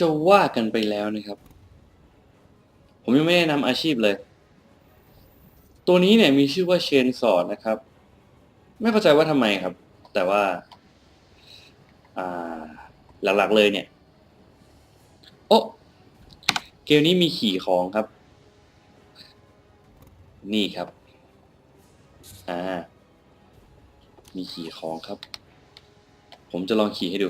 จะว่ากันไปแล้วนะครับ ผมยังไม่แนะนำอาชีพเลย ตัวนี้เนี่ยมีชื่อว่าเชนสอดนะครับ ไม่เข้าใจว่าทำไมครับ แต่ว่าอ่าหลักๆเลยเนี่ย โอ้เกมนี้มีขี่ของครับ นี่ครับ อ่า มีขี่ของครับ ผมจะลองขี่ให้ดู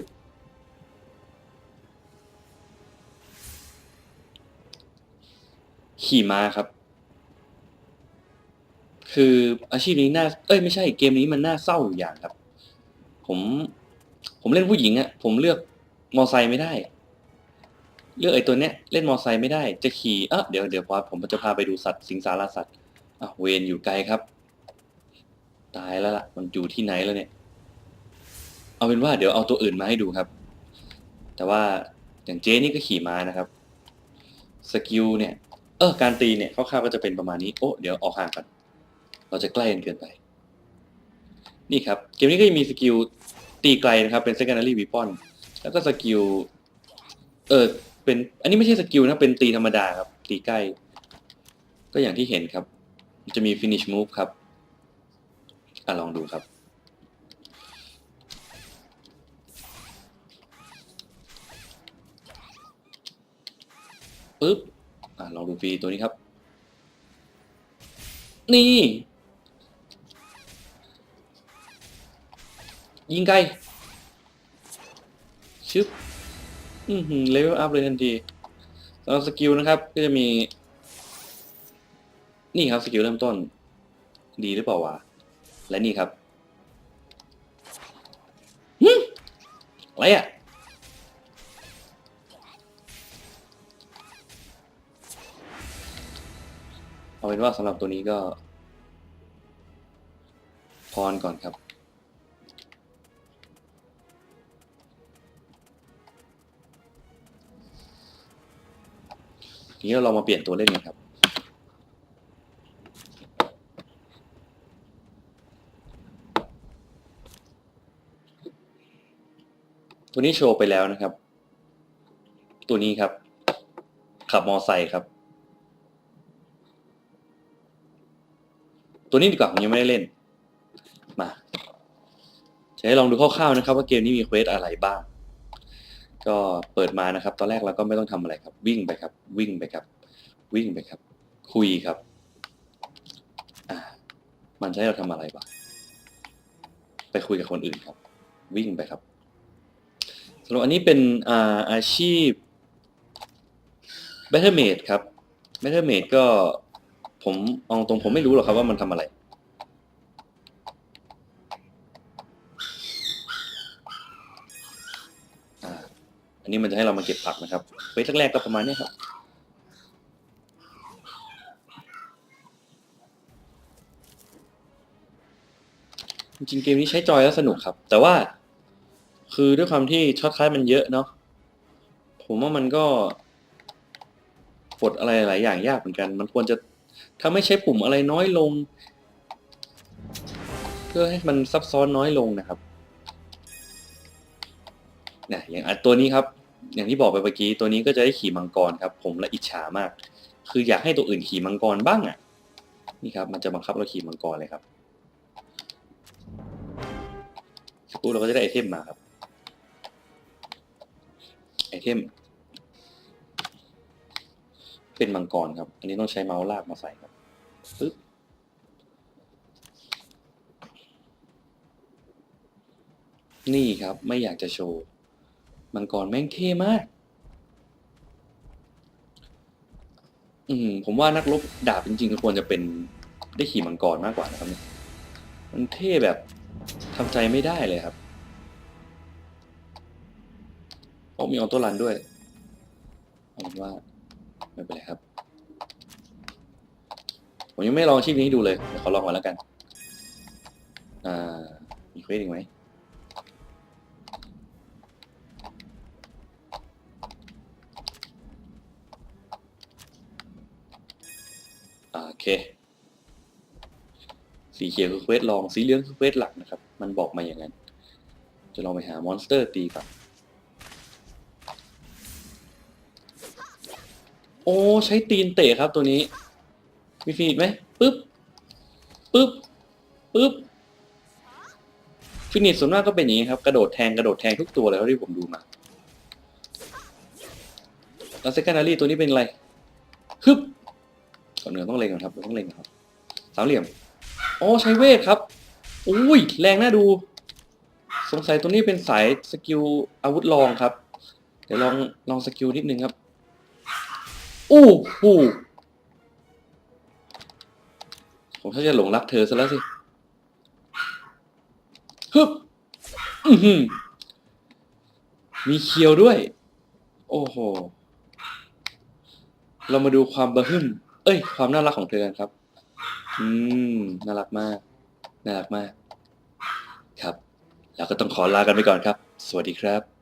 ขี่ม้าครับ คืออาชีพนี้น่า เอ้ยไม่ใช่เกมนี้มันน่าเศร้าอยู่อย่างครับ ผม ผมเล่นผู้หญิงอะ่ะผมเลือกมอไซค์ไม่ได้ เลือกไอ้ตัวเนี้ย เล่นมอไซค์ไม่ได้ จะขี่เออเดี๋ยวเดี๋ยวพอผมจะพาไปดูสัตว์สิงสารสัตว์อะเวนอยู่ไกลครับ ตายแล้วล่ะ มันอยู่ที่ไหนแล้วเนี่ย เอาเป็นว่าเดี๋ยวเอาตัวอื่นมาให้ดูครับ แต่ว่าอย่างเจ๊นี่ก็ขี่ม้านะครับ สกิลเนี่ย เออการตีเนี่ยคร่าวๆก็จะเป็นประมาณนี้โอ้เดี๋ยวออกห่างกันเราจะใกล้กันเกินไป นี่ครับ เกมนี้ก็ยังมีสกิลตีไกลนะครับ เป็น secondary weapon แล้วก็สกิลเออเป็นอันนี้ไม่ใช่สกิลนะเป็นตีธรรมดาครับ ตีใกล้ ก็อย่างที่เห็นครับ จะมี finish move ครับอะลองดูครับปึ๊บ ลองดูฟรีตัวนี้ครับ นี่ ยิงไกลชึบอือหือเลเวลอัพเลยทันทีสำหรับสกิลนะครับ ก็จะมี นี่ครับสกิลเริ่มต้น ดีหรือเปล่าวะ และนี่ครับอะไรอะ เอาเป็นว่าสำหรับตัวนี้ก็ พรก่อนครับ ทีนี้เรามาเปลี่ยนตัวเล่นกันครับ ตัวนี้โชว์ไปแล้วนะครับ ตัวนี้ครับ ขับมอไซค์ครับ ตัวนี้ดีกว่าผมยังไม่ได้เล่น มาจะให้ลองดูคร่าวๆนะครับ ว่าเกมนี้มีเควสอะไรบ้าง ก็เปิดมานะครับ ตอนแรกเราก็ไม่ต้องทำอะไรครับ วิ่งไปครับ วิ่งไปครับ วิ่งไปครับ คุยครับ อ่า มันจะให้เราทำอะไรบ้างไปคุยกับคนอื่นครับ วิ่งไปครับสำหรับอันนี้เป็นอ่าอาชีพ Better Made ครับ Better Made ก็ ผมเอาตรงผมไม่รู้หรอกครับว่ามันทำอะไร อ่า อันนี้มันจะให้เรามาเก็บผักนะครับเฟสแรกๆก็ประมาณเนี้ยครับ จริงๆเกมนี้ใช้จอยแล้วสนุกครับ แต่ว่า คือด้วยความที่ช็อตคล้ายมันเยอะเนาะผมว่ามันก็กดอะไรหลายอย่างยากเหมือนกัน มันควรจะ ทำให้ใช้ปุ่มอะไรน้อยลง เพื่อให้มันซับซ้อนน้อยลงนะครับนี่ยอย่างตัวนี้ครับ อย่างที่บอกไปเมื่อกี้ตัวนี้ก็จะได้ขี่มังกรครับ ผมละอิจฉามาก คืออยากให้ตัวอื่นขี่มังกรบ้างอะ นี่ครับ มันจะบังคับเราขี่มังกรเลยครับสกปุ๊บเราก็จะได้ไอเทมมาครับไอเทม เป็นมังกรครับ อันนี้ต้องใช้เมาส์ลากมาใส่ครับปึ๊บนี่ครับไม่อยากจะโชว์ มังกรแม่งเท่มาก อืมผมว่านักรบดาบจริงๆควรจะเป็นได้ขี่มังกรมากกว่านะครับเนี่ยมันเท่แบบทำใจไม่ได้เลยครับโอ้มีออโต้รันด้วยเอาเป็นว่า ไม่เป็นไรครับ ผมยังไม่ลองชีพนี้ให้ดูเลยเดี๋ยวขอลองก่อนแล้วกัน อ่า มีเควสอีกไหมอ่าโอเค สีเขียวคือเควสลอง สีเหลืองคือเควสหลักนะครับ มันบอกมาอย่างนั้น จะลองไปหามอนสเตอร์ตีก่อน โอ้ใช้ตีนเตะครับตัวนี้ มีฟีดไหมปึ๊บปึ๊บปึ๊บฟินิชส่วนมากก็เป็นอย่างนี้ครับ กระโดดแทงกระโดดแทงทุกตัวเลยที่ผมดูมาแล้วเซคันนารีตัวนี้เป็นอะไรฮึบก่อนเหนือต้องเล็งก่อนครับต้องเล็งครับ สามเหลี่ยมโอ้ใช้เวทครับอุ้ยแรงน่าดู สงสัยตัวนี้เป็นสายสกิลอาวุธรองครับ เดี๋ยวลองลองสกิลนิดนึงครับ อู้หูผมถ้าจะหลงรักเธอซะแล้วสิฮึบอือหือมีเคียวด้วย โอ้โห เรามาดูความบะฮึ่ม เอ้ย ความน่ารักของเธอกันครับ อืม น่ารักมาก น่ารักมาก ครับ แล้วก็ต้องขอลากันไปก่อนครับ สวัสดีครับ